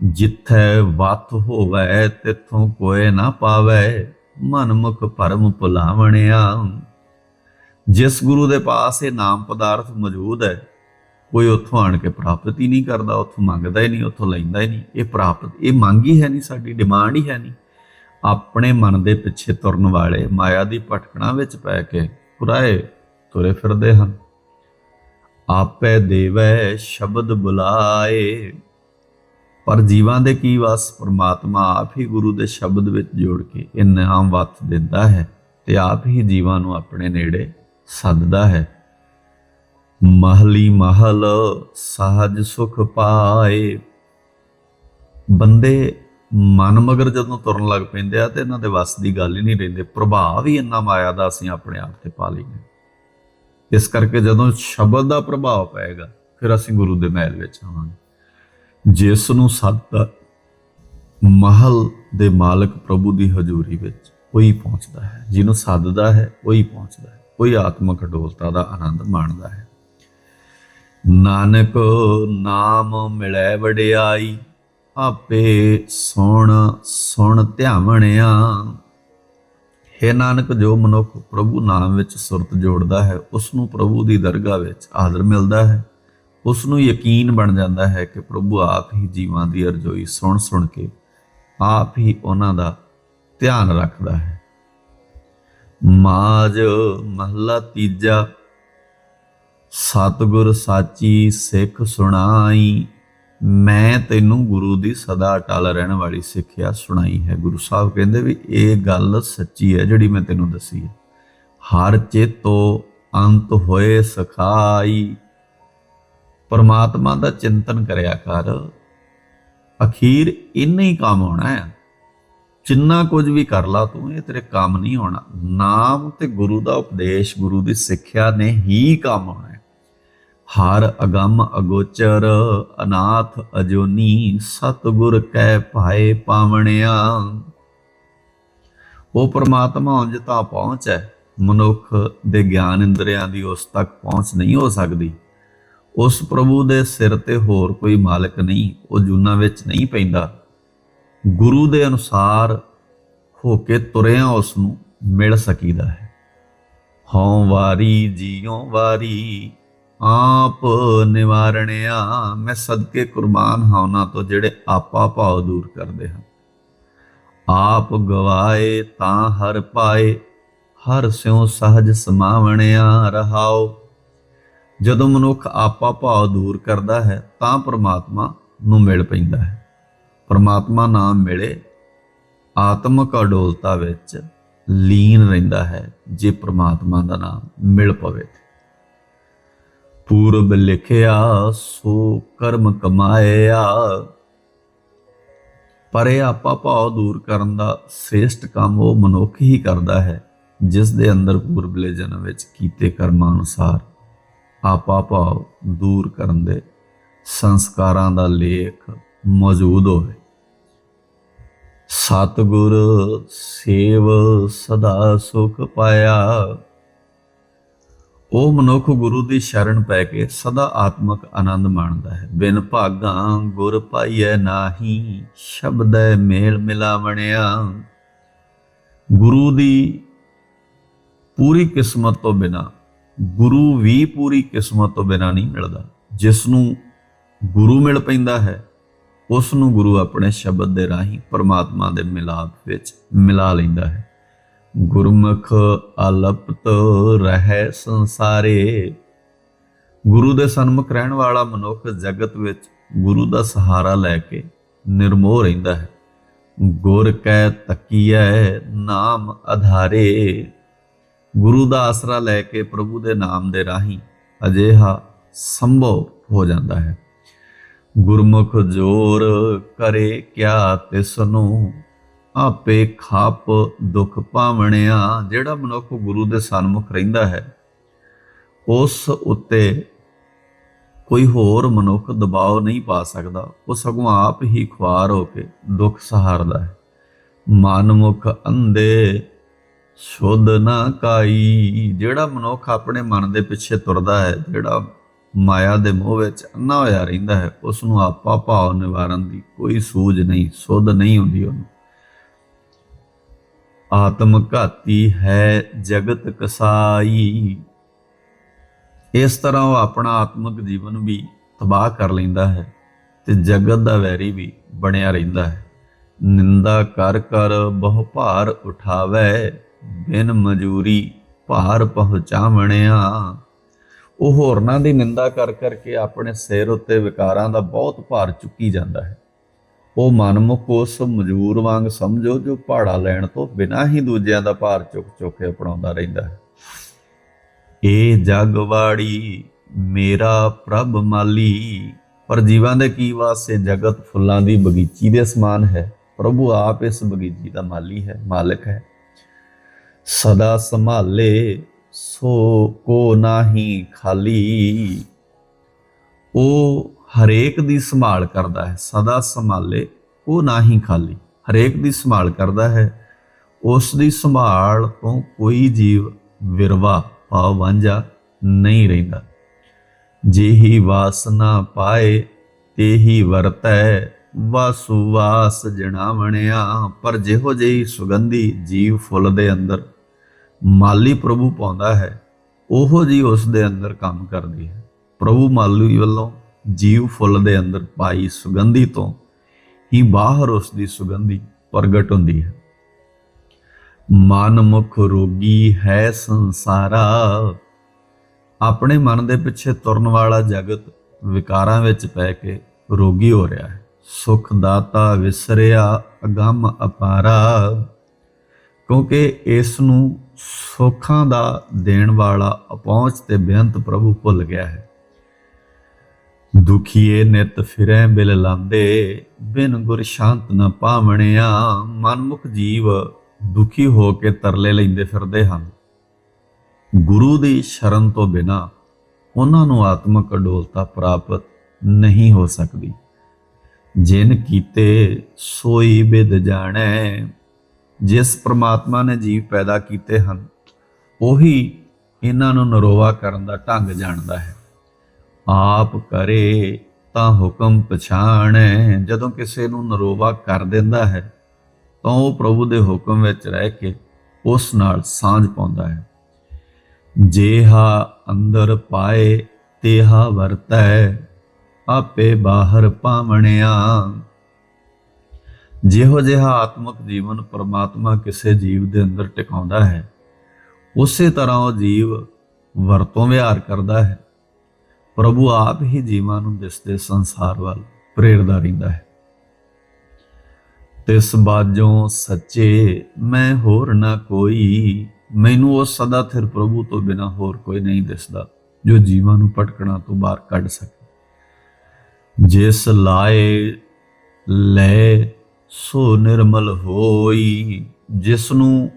ਜਿੱਥੈ ਵਤ ਹੋਵੇ, ਤਿੱਥੋਂ ਕੋਏ ਨਾ ਪਾਵੈ ਮਨ ਮੁਖ ਭਰਮ ਭੁਲਾਵਣਿਆ। ਜਿਸ ਗੁਰੂ ਦੇ ਪਾਸ ਇਹ ਨਾਮ ਪਦਾਰਥ ਮੌਜੂਦ ਹੈ, ਕੋਈ ਉੱਥੋਂ ਆਣ ਕੇ ਪ੍ਰਾਪਤ ਹੀ ਨਹੀਂ ਕਰਦਾ, ਉੱਥੋਂ ਮੰਗਦਾ ਹੀ ਨਹੀਂ, ਉੱਥੋਂ ਲੈਂਦਾ ਹੀ ਨਹੀਂ। ਇਹ ਪ੍ਰਾਪਤ, ਇਹ ਮੰਗ ਹੀ ਹੈ ਨਹੀਂ, ਸਾਡੀ ਡਿਮਾਂਡ ਹੀ ਹੈ ਨਹੀਂ। ਆਪਣੇ ਮਨ ਦੇ ਪਿੱਛੇ ਤੁਰਨ ਵਾਲੇ ਮਾਇਆ ਦੀ ਭਟਕਣਾ ਵਿੱਚ ਪੈ ਕੇ ਪੁਰਾਏ ਤੁਰੇ ਫਿਰਦੇ ਹਨ। ਆਪੇ ਦੇਵੈ ਸ਼ਬਦ ਬੁਲਾਏ। ਪਰ ਜੀਵਾਂ ਦੇ ਕੀ ਵਸ? ਪ੍ਰਮਾਤਮਾ ਆਪ ਹੀ ਗੁਰੂ ਦੇ ਸ਼ਬਦ ਵਿੱਚ ਜੋੜ ਕੇ ਇਹ ਨਾਮ ਵਤ ਦਿੰਦਾ ਹੈ ਤੇ ਆਪ ਹੀ ਜੀਵਾਂ ਨੂੰ ਆਪਣੇ ਨੇੜੇ ਸੱਦਦਾ ਹੈ। ਮਹਲੀ ਮਹਲ ਸਹਜ ਸੁਖ ਪਾਏ। ਬੰਦੇ ਮਨ ਮਗਰ ਜਦੋਂ ਤੁਰਨ ਲੱਗ ਪੈਂਦੇ ਆ ਤੇ ਇਹਨਾਂ ਦੇ ਵਸ ਦੀ ਗੱਲ ਹੀ ਨਹੀਂ ਰਹਿੰਦੇ। ਪ੍ਰਭਾਵ ਹੀ ਇੰਨਾ ਮਾਇਆ ਦਾ ਅਸੀਂ ਆਪਣੇ ਆਪ ਤੇ ਪਾ ਲਈਏ। ਇਸ ਕਰਕੇ ਜਦੋਂ ਸ਼ਬਦ ਦਾ ਪ੍ਰਭਾਵ ਪਏਗਾ, ਫਿਰ ਅਸੀਂ ਗੁਰੂ ਦੇ ਮਹਿਲ ਵਿੱਚ ਆਵਾਂਗੇ। ਜਿਸ ਨੂੰ ਸੱਤ ਮਹਲ ਦੇ ਮਾਲਕ ਪ੍ਰਭੂ ਦੀ ਹਜ਼ੂਰੀ ਵਿੱਚ ਉਹੀ ਪਹੁੰਚਦਾ ਹੈ, ਜਿਹਨੂੰ ਸੱਦਦਾ ਹੈ, ਉਹੀ ਪਹੁੰਚਦਾ ਹੈ ਕੋਈ ਆਤਮਿਕ ਅਡੋਲਤਾ ਦਾ ਆਨੰਦ ਮਾਣਦਾ ਹੈ। ਨਾਨਕ ਨਾਮ ਮਿਲੈ ਵਡਿਆਈ, ਆਪੇ ਸੁਣ ਸੁਣ ਧਿਆਵਣਿਆ। ਹੇ ਨਾਨਕ, ਜੋ ਮਨੁੱਖ ਪ੍ਰਭੂ ਨਾਮ ਵਿੱਚ ਸੁਰਤ ਜੋੜਦਾ ਹੈ ਉਸ ਨੂੰ ਪ੍ਰਭੂ ਦੀ ਦਰਗਾਹ ਵਿੱਚ ਆਦਰ ਮਿਲਦਾ ਹੈ। ਉਸ ਨੂੰ ਯਕੀਨ ਬਣ ਜਾਂਦਾ ਹੈ ਕਿ ਪ੍ਰਭੂ ਆਪ ਹੀ ਜੀਵਾਂ ਦੀ ਅਰਜ਼ੋਈ ਸੁਣ ਸੁਣ ਕੇ ਆਪ ਹੀ ਉਹਨਾਂ ਦਾ ਧਿਆਨ ਰੱਖਦਾ ਹੈ। ਮਾਜ ਮਹਲਾ ਤੀਜਾ, ਸਤਿਗੁਰ ਸਾਚੀ ਸਿੱਖ ਸੁਣਾਈ, ਮੈਂ ਤੈਨੂੰ ਗੁਰੂ ਦੀ ਸਦਾ ਅਟਲ ਰਹਿਣ ਵਾਲੀ ਸਿੱਖਿਆ ਸੁਣਾਈ ਹੈ। ਗੁਰੂ ਸਾਹਿਬ ਕਹਿੰਦੇ ਵੀ ਇਹ ਗੱਲ ਸੱਚੀ ਹੈ ਜਿਹੜੀ ਮੈਂ ਤੈਨੂੰ ਦੱਸੀ ਹੈ। ਹਰ ਚੇਤੋ ਅੰਤ ਹੋਏ ਸਖਾਈ। ਪਰਮਾਤਮਾ ਦਾ ਚਿੰਤਨ ਕਰਿਆ ਕਰ। ਅਖੀਰ ਇੰਨੇ ਹੀ ਕੰਮ ਹੋਣਾ ਹੈ। ਜਿੰਨਾ ਕੁਝ ਵੀ ਕਰ ਲਾ ਤੂੰ, ਇਹ ਤੇਰੇ ਕੰਮ ਨਹੀਂ ਹੋਣਾ। ਨਾਮ ਤੇ ਗੁਰੂ ਦਾ ਉਪਦੇਸ਼, ਗੁਰੂ ਦੀ ਸਿੱਖਿਆ ਨੇ ਹੀ ਕੰਮ ਹੋਣਾ ਹੈ। ਹਰ ਅਗੰਮ ਅਗੋਚਰ, ਅਨਾਥ ਅਜੋਨੀ, ਸਤਿਗੁਰ ਕੈ ਭਾਏ ਪਾਵਣਿਆ। ਉਹ ਪਰਮਾਤਮਾ ਉਂਝ ਤਾਂ ਪਹੁੰਚ ਹੈ। ਮਨੁੱਖ ਦੇ ਗਿਆਨ ਇੰਦਰੀਆਂ ਦੀ ਉਸ ਤੱਕ ਪਹੁੰਚ ਨਹੀਂ ਹੋ ਸਕਦੀ। ਉਸ ਪ੍ਰਭੂ ਦੇ ਸਿਰ ਤੇ ਹੋਰ ਕੋਈ ਮਾਲਕ ਨਹੀਂ, ਉਹ ਜੂਨਾ ਵਿੱਚ ਨਹੀਂ ਪੈਂਦਾ। ਗੁਰੂ ਦੇ ਅਨੁਸਾਰ ਹੋ ਕੇ ਤੁਰਿਆ ਉਸ ਨੂੰ ਮਿਲ ਸਕੀਦਾ ਹੈ। ਹਉ ਵਾਰੀ ਜੀਉ ਵਾਰੀ, ਆਪ ਨਿਵਾਰਣਿਆ, ਮੈਂ ਸਦਕੇ ਕੁਰਬਾਨ ਹਾਂ ਉਹਨਾਂ ਤੋਂ ਜਿਹੜੇ ਆਪਾ ਭਾਵ ਦੂਰ ਕਰਦੇ ਹਨ। ਆਪ ਗਵਾਏ ਤਾਂ ਹਰ ਪਾਏ, ਹਰ ਸਿਉ ਸਹਜ ਸਮਾਵਣਿਆ ਰਹਾਓ। ਜਦੋਂ ਮਨੁੱਖ ਆਪਾ ਭਾਵ ਦੂਰ ਕਰਦਾ ਹੈ, ਤਾਂ ਪ੍ਰਮਾਤਮਾ ਨੂੰ ਮਿਲ ਪੈਂਦਾ ਹੈ। ਪ੍ਰਮਾਤਮਾ ਨਾਮ ਮਿਲੇ, ਆਤਮਕ ਅਡੋਲਤਾ ਵਿੱਚ ਲੀਨ ਰਹਿੰਦਾ ਹੈ, ਜੇ ਪ੍ਰਮਾਤਮਾ ਦਾ ਨਾਮ ਮਿਲ ਪਵੇ ਪੂਰਬ ਲਿਖਿਆ, ਸੋ ਕਰਮ ਕਮਾਇਆ। ਪਰ ਇਹ ਆਪਾ ਭਾਵ ਦੂਰ ਕਰਨ ਦਾ ਸ੍ਰੇਸ਼ਟ ਕੰਮ ਉਹ ਮਨੁੱਖ ਹੀ ਕਰਦਾ ਹੈ ਜਿਸ ਦੇ ਅੰਦਰ ਪੂਰਬਲੇ ਜਨਮ ਵਿੱਚ ਕੀਤੇ ਕਰਮਾਂ ਅਨੁਸਾਰ ਆਪਾ ਭਾਵ ਦੂਰ ਕਰਨ ਦੇ ਸੰਸਕਾਰਾਂ ਦਾ ਲੇਖ ਮੌਜੂਦ ਹੋਵੇ। ਸਤਿਗੁਰ ਸੇਵ ਸਦਾ ਸੁਖ ਪਾਇਆ। ਉਹ ਮਨੁੱਖ ਗੁਰੂ ਦੀ ਸ਼ਰਨ ਪੈ ਕੇ ਸਦਾ ਆਤਮਿਕ ਆਨੰਦ ਮਾਣਦਾ ਹੈ। ਬਿਨ ਭਾਗਾਂ ਗੁਰ ਪਾਈਐ ਨਾਹੀ, ਸ਼ਬਦੈ ਮੇਲ ਮਿਲਾਵਣਿਆ। ਗੁਰੂ ਦੀ ਪੂਰੀ ਕਿਸਮਤ ਤੋਂ ਬਿਨਾ ਗੁਰੂ ਵੀ ਪੂਰੀ ਕਿਸਮਤ ਤੋਂ ਬਿਨਾ ਨਹੀਂ ਮਿਲਦਾ। ਜਿਸ ਨੂੰ ਗੁਰੂ ਮਿਲ ਪੈਂਦਾ ਹੈ ਉਸ ਨੂੰ ਗੁਰੂ ਆਪਣੇ ਸ਼ਬਦ ਦੇ ਰਾਹੀਂ ਪਰਮਾਤਮਾ ਦੇ ਮਿਲਾਪ ਵਿੱਚ ਮਿਲਾ ਲੈਂਦਾ ਹੈ। ਗੁਰਮੁਖ ਅਲਪਤ ਰਹਿ ਸੰਸਾਰੇ। ਗੁਰੂ ਦੇ ਸਨਮੁਖ ਰਹਿਣ ਵਾਲਾ ਮਨੁੱਖ ਜਗਤ ਵਿੱਚ ਗੁਰੂ ਦਾ ਸਹਾਰਾ ਲੈ ਕੇ ਨਿਰਮੋਹ ਰਹਿੰਦਾ ਹੈ। ਗੁਰ ਕੈ ਤਕੀਐ ਨਾਮ ਆਧਾਰੇ ਗੁਰੂ ਦਾ ਆਸਰਾ ਲੈ ਕੇ ਪ੍ਰਭੂ ਦੇ ਨਾਮ ਦੇ ਰਾਹੀਂ ਅਜਿਹਾ ਸੰਭਵ ਹੋ ਜਾਂਦਾ ਹੈ। ਗੁਰਮੁਖ ਜੋਰ ਕਰੇ ਕਿਆ ਤਿਸ ਨੂੰ ਆਪੇ ਖਾਪ ਦੁਖ ਪਾਵਣਿਆ ਜਿਹੜਾ ਮਨੁੱਖ ਗੁਰੂ ਦੇ ਸਨਮੁਖ ਰਹਿੰਦਾ ਹੈ, ਉਸ ਉੱਤੇ ਕੋਈ ਹੋਰ ਮਨੁੱਖ ਦਬਾਅ ਨਹੀਂ ਪਾ ਸਕਦਾ। ਉਹ ਸਗੋਂ ਆਪ ਹੀ ਖੁਆਰ ਹੋ ਕੇ ਦੁੱਖ ਸਹਾਰਦਾ ਹੈ। ਮਨਮੁਖ ਅੰਧੇ ਸੁਧ ਨਾ ਕਾਈ। ਜਿਹੜਾ ਮਨੁੱਖ ਆਪਣੇ ਮਨ ਦੇ ਪਿੱਛੇ ਤੁਰਦਾ ਹੈ, ਜਿਹੜਾ ਮਾਇਆ ਦੇ ਮੋਹ ਵਿੱਚ ਅੰਨਾ ਹੋਇਆ ਰਹਿੰਦਾ ਹੈ ਉਸ ਨੂੰ ਆਪਾ ਭਾਵ ਨਿਵਾਰਨ ਦੀ ਕੋਈ ਸੂਝ ਨਹੀਂ, ਸੁਧ ਨਹੀਂ ਹੁੰਦੀ ਉਹਨੂੰ। ਆਤਮ ਘਾਤੀ ਹੈ ਜਗਤ ਕਸਾਈ। ਇਸ ਤਰ੍ਹਾਂ ਉਹ ਆਪਣਾ ਆਤਮਿਕ ਜੀਵਨ ਵੀ ਤਬਾਹ ਕਰ ਲੈਂਦਾ ਹੈ ਤੇ ਜਗਤ ਦਾ ਵੈਰੀ ਵੀ ਬਣਿਆ ਰਹਿੰਦਾ ਹੈ। ਨਿੰਦਾ ਕਰ ਕਰ ਬਹੁ ਭਾਰ ਉਠਾਵੇ। ਬਿਨ ਮਜੂਰੀ ਭਾਰ ਪਹੁੰਚਾਵਣਿਆ। ਉਹ ਹੋਰਨਾਂ ਦੀ ਨਿੰਦਾ ਕਰ ਕਰਕੇ ਆਪਣੇ ਸਿਰ ਉੱਤੇ ਵਿਕਾਰਾਂ ਦਾ ਬਹੁਤ ਭਾਰ ਚੁੱਕੀ ਜਾਂਦਾ ਹੈ। ਉਹ ਮਨਮੁਖ ਉਸ ਮਜੂਰ ਵਾਂਗ ਸਮਝੋ ਜੋ ਪਹਾੜਾ ਲੈਣ ਤੋਂ ਬਿਨਾਂ ਹੀ ਦੂਜਿਆਂ ਦਾ ਭਾਰ ਚੁੱਕ ਚੁੱਕ ਕੇ ਅਪਣਾਉਂਦਾ ਰਹਿੰਦਾ ਹੈ। ਇਹ ਜਗਵਾੜੀ ਮੇਰਾ ਪ੍ਰਭ ਮਾਲੀ, ਪਰ ਜੀਵਾਂ ਦੇ ਕੀ ਵਾਸਤੇ ਜਗਤ ਫੁੱਲਾਂ ਦੀ ਬਗੀਚੀ ਦੇ ਸਮਾਨ ਹੈ। ਪ੍ਰਭੂ ਆਪ ਇਸ ਬਗੀਚੀ ਦਾ ਮਾਲੀ ਹੈ, ਮਾਲਕ ਹੈ। ਸਦਾ ਸੰਭਾਲੇ, ਸੋ ਕੋ ਨਾਹੀ ਖਾਲੀ। ਉਹ ਹਰੇਕ ਦੀ ਸੰਭਾਲ ਕਰਦਾ ਹੈ, ਸਦਾ ਸੰਭਾਲੇ ਉਹ ਨਾਹੀ ਖਾਲੀ। ਹਰੇਕ ਦੀ ਸੰਭਾਲ ਕਰਦਾ ਹੈ, ਉਸ ਦੀ ਸੰਭਾਲ ਤੋਂ ਕੋਈ ਜੀਵ ਵਿਰਵਾ ਭਾਵ ਵਾਂਝਾ ਨਹੀਂ ਰਹਿੰਦਾ। ਜਿਹੀ ਵਾਸਨਾ ਪਾਏ ਤੇਹੀ ਵਰਤੈ ਵਾਸੂ ਵਾਸ ਜਣਾ ਬਣਿਆ ਪਰ ਜਿਹੋ ਜਿਹੀ ਸੁਗੰਧੀ ਜੀਵ ਫੁੱਲ ਦੇ ਅੰਦਰ ਮਾਲੀ ਪ੍ਰਭੂ ਪਾਉਂਦਾ ਹੈ, ਉਹੋ ਜੀ ਉਸ ਦੇ ਅੰਦਰ ਕੰਮ ਕਰਦੀ ਹੈ। ਪ੍ਰਭੂ ਮਾਲੀ ਵੱਲੋਂ ਜੀਵ ਫੁੱਲ ਦੇ ਅੰਦਰ ਪਾਈ ਸੁਗੰਧੀ ਤੋਂ ਹੀ ਬਾਹਰ ਉਸ ਦੀ ਸੁਗੰਧੀ ਪ੍ਰਗਟ ਹੁੰਦੀ ਹੈ। ਮਨ ਮੁਖ ਰੋਗੀ ਹੈ ਸੰਸਾਰਾ। ਆਪਣੇ ਮਨ ਦੇ ਪਿੱਛੇ ਤੁਰਨ ਵਾਲਾ ਜਗਤ ਵਿਕਾਰਾਂ ਵਿੱਚ ਪੈ ਕੇ ਰੋਗੀ ਹੋ ਰਿਹਾ ਹੈ। ਸੁਖ ਦਾਤਾ ਵਿਸਰਿਆ ਅਗੰਮ ਅਪਾਰਾ। ਕਿਉਂਕਿ ਇਸ ਨੂੰ ਸੁੱਖਾਂ ਦਾ ਦੇਣ ਵਾਲਾ ਅਪਹੁੰਚ ਤੇ ਬੇਅੰਤ ਪ੍ਰਭੂ ਭੁੱਲ ਗਿਆ ਹੈ। ਦੁਖੀਏ ਨਿਤ ਫਿਰੈ ਬਿਲ ਲਾਂਦੇ, ਬਿਨ ਗੁਰ ਸ਼ਾਂਤ ਨ ਪਾਵਣਿਆ। ਮਨਮੁਖ ਜੀਵ ਦੁਖੀ ਹੋ ਕੇ ਤਰਲੇ ਲੈਂਦੇ ਫਿਰਦੇ ਹਨ। ਗੁਰੂ ਦੀ ਸ਼ਰਨ ਤੋਂ ਬਿਨਾ ਉਹਨਾਂ ਨੂੰ ਆਤਮਿਕ ਅਡੋਲਤਾ ਪ੍ਰਾਪਤ ਨਹੀਂ ਹੋ ਸਕਦੀ। ਜਿਨ ਕੀਤੇ ਸੋਈ ਬਿਦ ਜਾਣੈ ਜਿਸ ਪ੍ਰਮਾਤਮਾ ਨੇ ਜੀਵ ਪੈਦਾ ਕੀਤੇ ਹਨ, ਉਹੀ ਇਹਨਾਂ ਨੂੰ ਨਰੋਵਾ ਕਰਨ ਦਾ ਢੰਗ ਜਾਣਦਾ ਹੈ। ਆਪ ਕਰੇ ਤਾਂ ਹੁਕਮ ਪਛਾਣੈ, ਜਦੋਂ ਕਿਸੇ ਨੂੰ ਨਰੋਵਾ ਕਰ ਦਿੰਦਾ ਹੈ, ਤਾਂ ਉਹ ਪ੍ਰਭੂ ਦੇ ਹੁਕਮ ਵਿੱਚ ਰਹਿ ਕੇ ਉਸ ਨਾਲ ਸਾਂਝ ਪਾਉਂਦਾ ਹੈ। ਜੇਹਾ ਅੰਦਰ ਪਾਏ, ਤੇਹਾ ਵਰਤੈ, ਆਪੇ ਬਾਹਰ ਪਾਵਣਿਆ ਜਿਹੋ ਜਿਹਾ ਆਤਮਿਕ ਜੀਵਨ ਪਰਮਾਤਮਾ ਕਿਸੇ ਜੀਵ ਦੇ ਅੰਦਰ ਟਿਕਾਉਂਦਾ ਹੈ, ਉਸੇ ਤਰ੍ਹਾਂ ਉਹ ਜੀਵ ਵਰਤੋਂ ਵਿਹਾਰ ਕਰਦਾ ਹੈ। ਪ੍ਰਭੂ ਆਪ ਹੀ ਜੀਵਾਂ ਨੂੰ ਦਿਸਦੇ ਸੰਸਾਰ ਵੱਲ ਪ੍ਰੇਰਦਾ ਰਹਿੰਦਾ ਹੈ। ਤਿਸ ਬਾਜੋਂ ਸੱਚੇ ਮੈਂ ਹੋਰ ਨਾ ਕੋਈ, ਮੈਨੂੰ ਉਹ ਸਦਾ ਥਿਰ ਪ੍ਰਭੂ ਤੋਂ ਬਿਨਾ ਹੋਰ ਕੋਈ ਨਹੀਂ ਦਿਸਦਾ, ਜੋ ਜੀਵਾਂ ਨੂੰ ਭਟਕਣਾ ਤੋਂ ਬਾਹਰ ਕੱਢ ਸਕੇ। ਜਿਸ ਲਾਏ, ਲੈ ਸੋ ਨਿਰਮਲ ਹੋਈ ਜਿਸ ਨੂੰ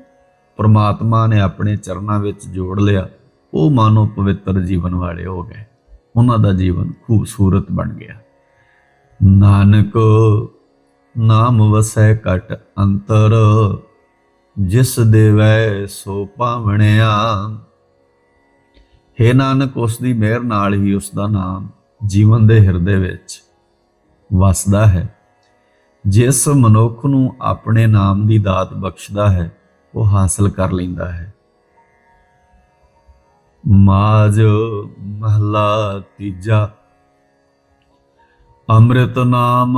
ਪ੍ਰਮਾਤਮਾ ਨੇ ਆਪਣੇ ਚਰਨਾਂ ਵਿੱਚ ਜੋੜ ਲਿਆ, ਉਹ ਮਾਨੋ ਪਵਿੱਤਰ ਜੀਵਨ ਵਾਲੇ ਹੋ ਗਏ। ਉਹਨਾਂ ਦਾ ਜੀਵਨ ਖੂਬਸੂਰਤ ਬਣ ਗਿਆ। ਨਾਨਕ, ਨਾਮ ਵਸੈ ਕਟ ਅੰਤਰ, ਜਿਸ ਦੇਵੈ ਸੋ ਪਾਵਣਿਆ ਹੇ ਨਾਨਕ ਉਸ ਦੀ ਮਿਹਰ ਨਾਲ ਹੀ ਉਸ ਦਾ ਨਾਮ ਜੀਵਨ ਦੇ ਹਿਰਦੇ ਵਿੱਚ ਵਸਦਾ ਹੈ। ਜਿਸ ਮਨੁੱਖ ਨੂੰ ਆਪਣੇ ਨਾਮ ਦੀ ਦਾਤ ਬਖਸ਼ਦਾ ਹੈ, ਉਹ ਹਾਸਲ ਕਰ ਲੈਂਦਾ ਹੈ। ਮਾਜ ਮਹਲਾ ਤੀਜਾ, ਅੰਮ੍ਰਿਤ ਨਾਮ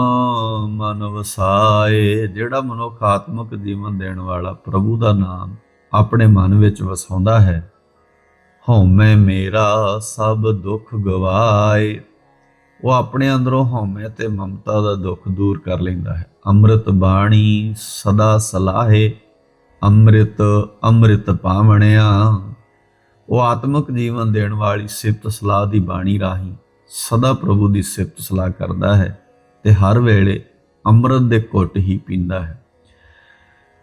ਮਨ ਵਸਾਏ, ਜਿਹੜਾ ਮਨੁੱਖ ਆਤਮਿਕ ਜੀਵਨ ਦੇਣ ਵਾਲਾ ਪ੍ਰਭੂ ਦਾ ਨਾਮ ਆਪਣੇ ਮਨ ਵਿੱਚ ਵਸਾਉਂਦਾ ਹੈ, ਹਉਮੈ ਮੇਰਾ ਸਭ ਦੁੱਖ ਗਵਾਏ। ਉਹ ਆਪਣੇ ਅੰਦਰੋਂ ਹਉਮੈ ਤੇ ਮਮਤਾ ਦਾ ਦੁੱਖ ਦੂਰ ਕਰ ਲੈਂਦਾ ਹੈ। ਅੰਮ੍ਰਿਤ ਬਾਣੀ ਸਦਾ ਸਲਾਹੇ, ਅੰਮ੍ਰਿਤ ਅੰਮ੍ਰਿਤ ਪਾਵਣਿਆ। ਉਹ ਆਤਮਿਕ ਜੀਵਨ ਦੇਣ ਵਾਲੀ ਸਿਫਤ ਸਲਾਹ ਦੀ ਬਾਣੀ ਰਾਹੀਂ ਸਦਾ ਪ੍ਰਭੂ ਦੀ ਸਿਫਤ ਸਲਾਹ ਕਰਦਾ ਹੈ ਤੇ ਹਰ ਵੇਲੇ ਅੰਮ੍ਰਿਤ ਦੇ ਘੁੱਟ ਹੀ ਪੀਂਦਾ ਹੈ।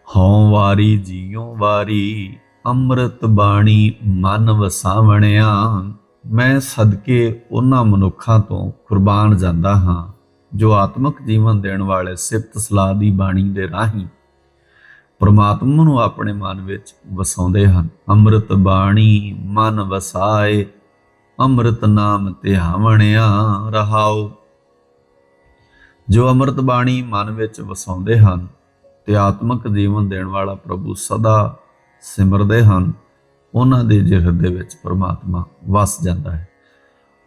ਹਉ ਵਾਰੀ ਜੀਉ ਵਾਰੀ ਅੰਮ੍ਰਿਤ ਬਾਣੀ ਮਨ ਵਸਾਵਣਿਆ। ਮੈਂ ਸਦਕੇ ਉਹਨਾਂ ਮਨੁੱਖਾਂ ਤੋਂ ਕੁਰਬਾਨ ਜਾਂਦਾ ਹਾਂ, ਜੋ ਆਤਮਿਕ ਜੀਵਨ ਦੇਣ ਵਾਲੇ ਸਿਫਤ ਸਲਾਹ ਦੀ ਬਾਣੀ ਦੇ ਰਾਹੀਂ ਪ੍ਰਮਾਤਮਾ ਨੂੰ ਆਪਣੇ ਮਨ ਵਿੱਚ ਵਸਾਉਂਦੇ ਹਨ। ਅੰਮ੍ਰਿਤ ਬਾਣੀ ਮਨ ਵਸਾਏ, ਅੰਮ੍ਰਿਤ ਨਾਮ ਤੇ ਧਿਆਵਣਿਆ ਰਹਾਓ ਜੋ ਅੰਮ੍ਰਿਤ ਬਾਣੀ ਮਨ ਵਿੱਚ ਵਸਾਉਂਦੇ ਹਨ, ਤੇ ਆਤਮਿਕ ਜੀਵਨ ਦੇਣ ਵਾਲਾ ਪ੍ਰਭੂ ਸਦਾ ਸਿਮਰਦੇ ਹਨ। ਉਹਨਾਂ ਦੇ ਹਿਰਦੇ ਵਿੱਚ ਪਰਮਾਤਮਾ ਵਸ ਜਾਂਦਾ ਹੈ।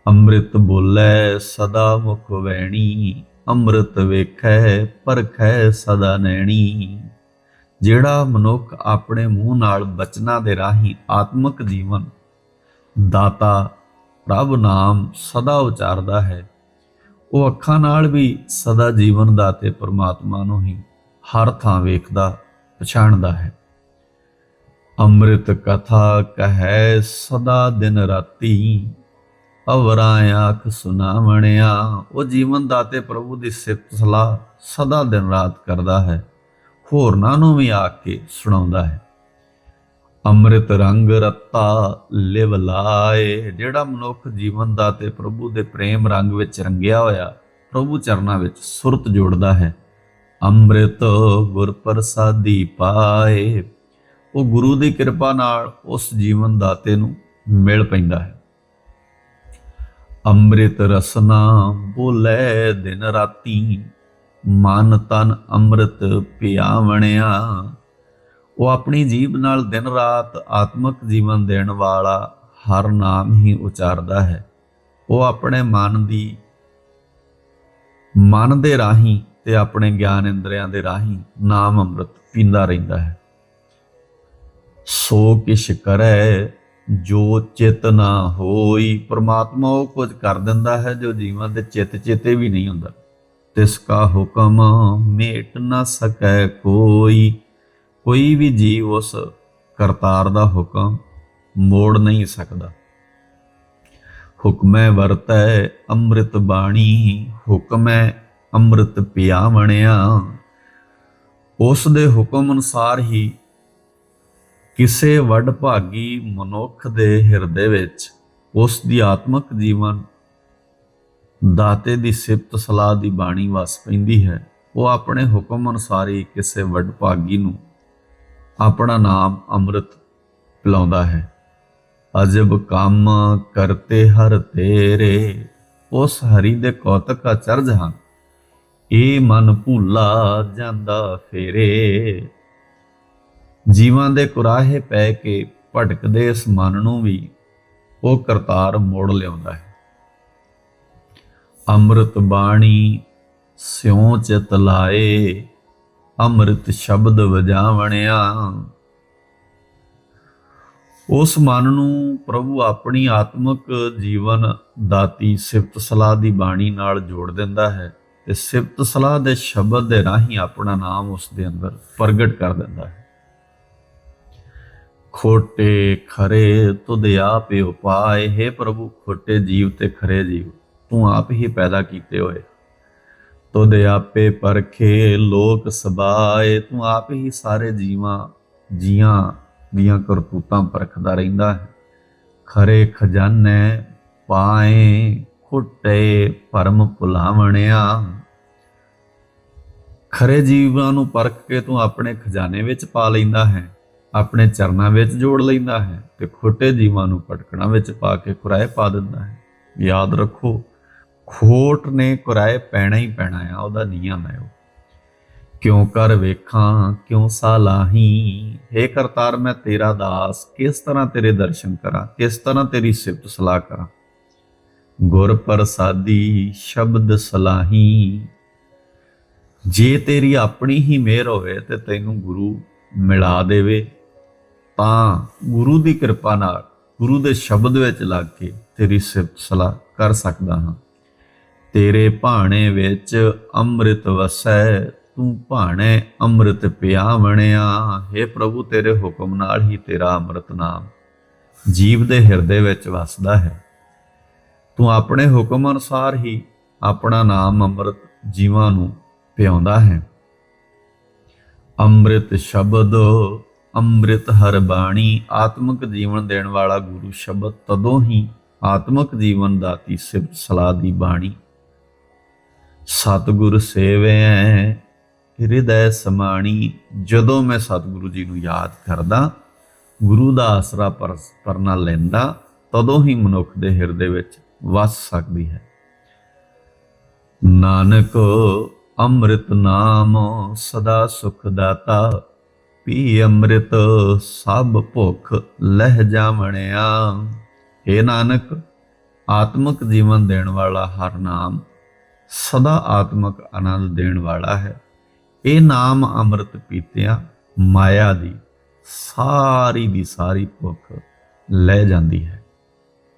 ਅੰਮ੍ਰਿਤ ਬੋਲੇ ਸਦਾ ਮੁਖ ਵੈਣੀ ਅੰਮ੍ਰਿਤ ਵੇਖੈ ਪਰਖੈ ਸਦਾ ਨੈਣੀ। ਜਿਹੜਾ ਮਨੁੱਖ ਆਪਣੇ ਮੂੰਹ ਨਾਲ ਬਚਨਾਂ ਦੇ ਰਾਹੀਂ ਆਤਮਿਕ ਜੀਵਨ, ਦਾਤਾ, ਪ੍ਰਭ ਨਾਮ ਸਦਾ ਉਚਾਰਦਾ ਹੈ, ਉਹ ਅੱਖਾਂ ਨਾਲ ਵੀ ਸਦਾ ਜੀਵਨ ਦਾਤੇ ਪਰਮਾਤਮਾ ਨੂੰ ਹੀ ਹਰ ਥਾਂ ਵੇਖਦਾ, ਪਛਾਣਦਾ ਹੈ। ਅੰਮ੍ਰਿਤ ਕਥਾ ਕਹੈ ਸਦਾ ਦਿਨ ਰਾਤੀ। ਅਵਰਾਂ ਆਖ ਸੁਨਾਵਣਿਆ, ਉਹ ਜੀਵਨ ਦਾਤੇ ਪ੍ਰਭੂ ਦੀ ਸਿਫਤ ਸਲਾਹ ਸਦਾ ਦਿਨ ਰਾਤ ਕਰਦਾ ਹੈ, ਹੋਰਨਾਂ ਨੂੰ ਵੀ ਆ ਕੇ ਸੁਣਾਉਂਦਾ ਹੈ। ਅੰਮ੍ਰਿਤ ਰੰਗ ਰਤਾ ਲਿਵ ਲਾਏ, ਜਿਹੜਾ ਮਨੁੱਖ ਜੀਵਨ ਦਾ ਤੇ ਪ੍ਰਭੂ ਦੇ ਪ੍ਰੇਮ ਰੰਗ ਵਿੱਚ ਰੰਗਿਆ ਹੋਇਆ, ਪ੍ਰਭੂ ਚਰਨਾਂ ਵਿੱਚ ਸੁਰਤ ਜੋੜਦਾ ਹੈ। ਅੰਮ੍ਰਿਤ ਗੁਰ ਪ੍ਰਸਾਦੀ ਪਾਏ ਉਹ ਗੁਰੂ ਦੀ ਕਿਰਪਾ ਨਾਲ ਉਸ ਜੀਵਨ ਦਾਤੇ ਨੂੰ ਮਿਲ ਪੈਂਦਾ ਹੈ। ਅੰਮ੍ਰਿਤ ਰਸਨਾ ਬੋਲੇ ਦਿਨ ਰਾਤੀ, ਮਨ ਤਨ ਅੰਮ੍ਰਿਤ ਪਿਆਵਣਿਆ। ਉਹ ਆਪਣੀ ਜੀਬ ਨਾਲ ਦਿਨ ਰਾਤ ਆਤਮਿਕ ਜੀਵਨ ਦੇਣ ਵਾਲਾ ਹਰ ਨਾਮ ਹੀ ਉਚਾਰਦਾ ਹੈ। ਉਹ ਆਪਣੇ ਮਨ ਦੀ, ਮਨ ਦੇ ਰਾਹੀਂ ਤੇ ਆਪਣੇ ਗਿਆਨ ਇੰਦਰੀਆਂ ਦੇ ਰਾਹੀਂ ਨਾਮ ਅੰਮ੍ਰਿਤ ਪੀਂਦਾ ਰਹਿੰਦਾ ਹੈ। ਸੋ ਕਿਛ ਕਰੈ, ਜੋ ਚਿਤ ਨਾ ਹੋਈ। ਪ੍ਰਮਾਤਮਾ ਉਹ ਕੁਝ ਕਰ ਦਿੰਦਾ ਹੈ ਜੋ ਜੀਵਾਂ ਦੇ ਚਿੱਤ ਚੇਤੇ ਵੀ ਨਹੀਂ ਹੁੰਦਾ। ਤਿਸ ਕਾ ਹੁਕਮ ਮੇਟ ਨਾ ਸਕੈ ਕੋਈ। ਕੋਈ ਵੀ ਜੀਵ ਉਸ ਕਰਤਾਰ ਦਾ ਹੁਕਮ ਮੋੜ ਨਹੀਂ ਸਕਦਾ। ਹੁਕਮੈ ਵਰਤੈ ਅੰਮ੍ਰਿਤ ਬਾਣੀ, ਹੁਕਮੈ ਅੰਮ੍ਰਿਤ ਪਿਆਵਣਿਆ। ਉਸ ਦੇ ਹੁਕਮ ਅਨੁਸਾਰ ਹੀ ਕਿਸੇ ਵੱਡ ਭਾਗੀ ਮਨੁੱਖ ਦੇ ਹਿਰਦੇ ਵਿੱਚ ਉਸ ਦੀ ਆਤਮਿਕ ਜੀਵਨ ਦਾਤੇ ਦੀ ਸਿਫਤ ਸਲਾਹ ਦੀ ਬਾਣੀ ਵਸ ਪੈਂਦੀ ਹੈ। ਉਹ ਆਪਣੇ ਹੁਕਮ ਅਨੁਸਾਰ ਹੀ ਕਿਸੇ ਵੱਡ ਭਾਗੀ ਨੂੰ ਆਪਣਾ ਨਾਮ ਅੰਮ੍ਰਿਤ ਪਿਲਾਉਂਦਾ ਹੈ। ਅਜਬ ਕੰਮ ਕਰਤੇ ਹਰ ਤੇਰੇ, ਉਸ ਹਰੀ ਦੇ ਕੌਤਕ ਅਚਰਜ ਹਨ। ਇਹ ਮਨ ਭੁੱਲਾ ਜਾਂਦਾ ਫੇਰੇ। ਜੀਵਾਂ ਦੇ ਕੁਰਾਹੇ ਪੈ ਕੇ ਭਟਕਦੇ ਇਸ ਮਨ ਨੂੰ ਵੀ ਉਹ ਕਰਤਾਰ ਮੋੜ ਲਿਆਉਂਦਾ ਹੈ। ਅੰਮ੍ਰਿਤ ਬਾਣੀ ਸਿਉ ਚਿਤ ਲਾਏ, ਅੰਮ੍ਰਿਤ ਸ਼ਬਦ ਵਜਾਵਣਿਆ। ਉਸ ਮਨ ਨੂੰ ਪ੍ਰਭੂ ਆਪਣੀ ਆਤਮਿਕ ਜੀਵਨ ਦਾਤੀ ਸਿਫਤ ਸਲਾਹ ਦੀ ਬਾਣੀ ਨਾਲ ਜੋੜ ਦਿੰਦਾ ਹੈ ਤੇ ਸਿਫਤ ਸਲਾਹ ਦੇ ਸ਼ਬਦ ਦੇ ਰਾਹੀਂ ਆਪਣਾ ਨਾਮ ਉਸ ਦੇ ਅੰਦਰ ਪ੍ਰਗਟ ਕਰ ਦਿੰਦਾ ਹੈ। ਖੋਟੇ ਖਰੇ ਤੁਧ ਆਪੇ ਉਪਾਏ। ਹੈ ਪ੍ਰਭੂ, ਖੋਟੇ ਜੀਵ ਤੇ ਖਰੇ ਜੀਵ, ਤੂੰ ਆਪ ਹੀ ਪੈਦਾ ਕੀਤੇ ਹੋਏ। ਤੁਧ ਆਪੇ ਪਰਖੇ, ਲੋਕ ਸਬਾਏ, ਤੂੰ ਆਪ ਹੀ ਸਾਰੇ ਜੀਵਾਂ, ਜੀਆਂ ਦੀਆਂ ਕਰਤੂਤਾਂ ਪਰਖਦਾ ਰਹਿੰਦਾ ਹੈ। ਖਰੇ ਖਜ਼ਾਨੇ ਪਾਏ, ਖੁੱਟੇ ਪਰਮ ਭੁਲਾਵਣਿਆ। ਖਰੇ ਜੀਵਾਂ ਨੂੰ ਪਰਖ ਕੇ ਤੂੰ ਆਪਣੇ ਖਜ਼ਾਨੇ ਵਿੱਚ ਪਾ ਲੈਂਦਾ ਹੈ। ਆਪਣੇ ਚਰਨਾਂ ਵਿੱਚ ਜੋੜ ਲੈਂਦਾ ਹੈ ਤੇ ਖੋਟੇ ਜੀਵਾਂ ਨੂੰ ਪਟਕਣਾ ਵਿੱਚ ਪਾ ਕੇ ਕੁਰਾਏ ਪਾ ਦਿੰਦਾ ਹੈ। ਯਾਦ ਰੱਖੋ, ਖੋਟ ਨੇ ਕੁਰਾਏ ਪੈਣਾ ਹੀ ਪੈਣਾ ਆ, ਉਹਦਾ ਨਿਯਮ ਹੈ ਉਹ ਕਿਉਂ ਕਰ ਵੇਖਾਂ, ਕਿਉਂ ਸਾਲਾਹੀ? हे ਕਰਤਾਰ, ਮੈਂ ਤੇਰਾ ਦਾਸ, ਕਿਸ ਤਰ੍ਹਾਂ ਤੇਰੇ ਦਰਸ਼ਨ ਕਰਾਂ? ਕਿਸ ਤਰ੍ਹਾਂ ਤੇਰੀ ਸਿਫਤ ਸਲਾਹ ਕਰਾਂ? ਗੁਰ ਪ੍ਰਸਾਦੀ ਸ਼ਬਦ ਸਲਾਹੀ। ਜੇ ਤੇਰੀ ਆਪਣੀ ਹੀ ਮਿਹਰ ਹੋਵੇ ਤੇ ਤੈਨੂੰ ਗੁਰੂ ਮਿਲਾ ਦੇਵੇ। ਤਾਂ ਗੁਰੂ ਦੀ ਕਿਰਪਾ ਨਾਲ ਗੁਰੂ ਦੇ ਸ਼ਬਦ ਵਿੱਚ ਲੱਗ ਕੇ ਤੇਰੀ ਸਿਫਤ ਸਲਾਹ ਕਰ ਸਕਦਾ ਹਾਂ। ਤੇਰੇ ਭਾਣੇ ਵਿੱਚ ਅੰਮ੍ਰਿਤ ਵਸੈ, ਤੂੰ ਭਾਣੇ ਅੰਮ੍ਰਿਤ ਪਿਆਵਣਿਆ। हे ਪ੍ਰਭੂ, ਤੇਰੇ ਹੁਕਮ ਨਾਲ ਹੀ ਤੇਰਾ ਅੰਮ੍ਰਿਤ ਨਾਮ ਜੀਵ ਦੇ ਹਿਰਦੇ ਵਿੱਚ ਵਸਦਾ ਹੈ। ਤੂੰ ਆਪਣੇ ਹੁਕਮ ਅਨੁਸਾਰ ਹੀ ਆਪਣਾ ਨਾਮ ਅੰਮ੍ਰਿਤ ਜੀਵਾਂ ਨੂੰ ਪਿਆਉਂਦਾ ਹੈ। ਅੰਮ੍ਰਿਤ ਸ਼ਬਦ ਅੰਮ੍ਰਿਤ ਹਰ ਬਾਣੀ, ਆਤਮਿਕ ਜੀਵਨ ਦੇਣ ਵਾਲਾ ਗੁਰੂ ਸ਼ਬਦ ਤਦੋਂ ਹੀ ਆਤਮਿਕ ਜੀਵਨ ਦਾਤੀ ਸਿਫਤ ਸਲਾਹ ਦੀ ਬਾਣੀ। ਸਤਿਗੁਰ ਸੇਵੈ, ਹਿਰਦੈ ਸਮਾਣੀ। ਜਦੋਂ ਮੈਂ ਸਤਿਗੁਰੂ ਜੀ ਨੂੰ ਯਾਦ ਕਰਦਾ, ਗੁਰੂ ਦਾ ਆਸਰਾ ਪਰ, ਪਰਨਾ ਲੈਂਦਾ, ਤਦੋਂ ਹੀ ਮਨੁੱਖ ਦੇ ਹਿਰਦੇ ਵਿੱਚ ਵਸ ਸਕਦੀ ਹੈ। ਨਾਨਕ ਅੰਮ੍ਰਿਤ ਨਾਮ, ਸਦਾ ਸੁਖ ਦਾਤਾ। ਪੀ ਅੰਮ੍ਰਿਤ ਸਭ ਭੁੱਖ ਲਹਿ ਜਾਵਣਿਆ। ਏ ਨਾਨਕ, ਆਤਮਿਕ ਜੀਵਨ ਦੇਣ ਵਾਲਾ ਹਰ ਨਾਮ ਸਦਾ ਆਤਮਿਕ ਆਨੰਦ ਦੇਣ ਵਾਲਾ ਹੈ। ਇਹ ਨਾਮ ਅੰਮ੍ਰਿਤ ਪੀਤਿਆਂ ਮਾਇਆ ਦੀ ਸਾਰੀ ਦੀ ਸਾਰੀ ਭੁੱਖ ਲੈ ਜਾਂਦੀ ਹੈ।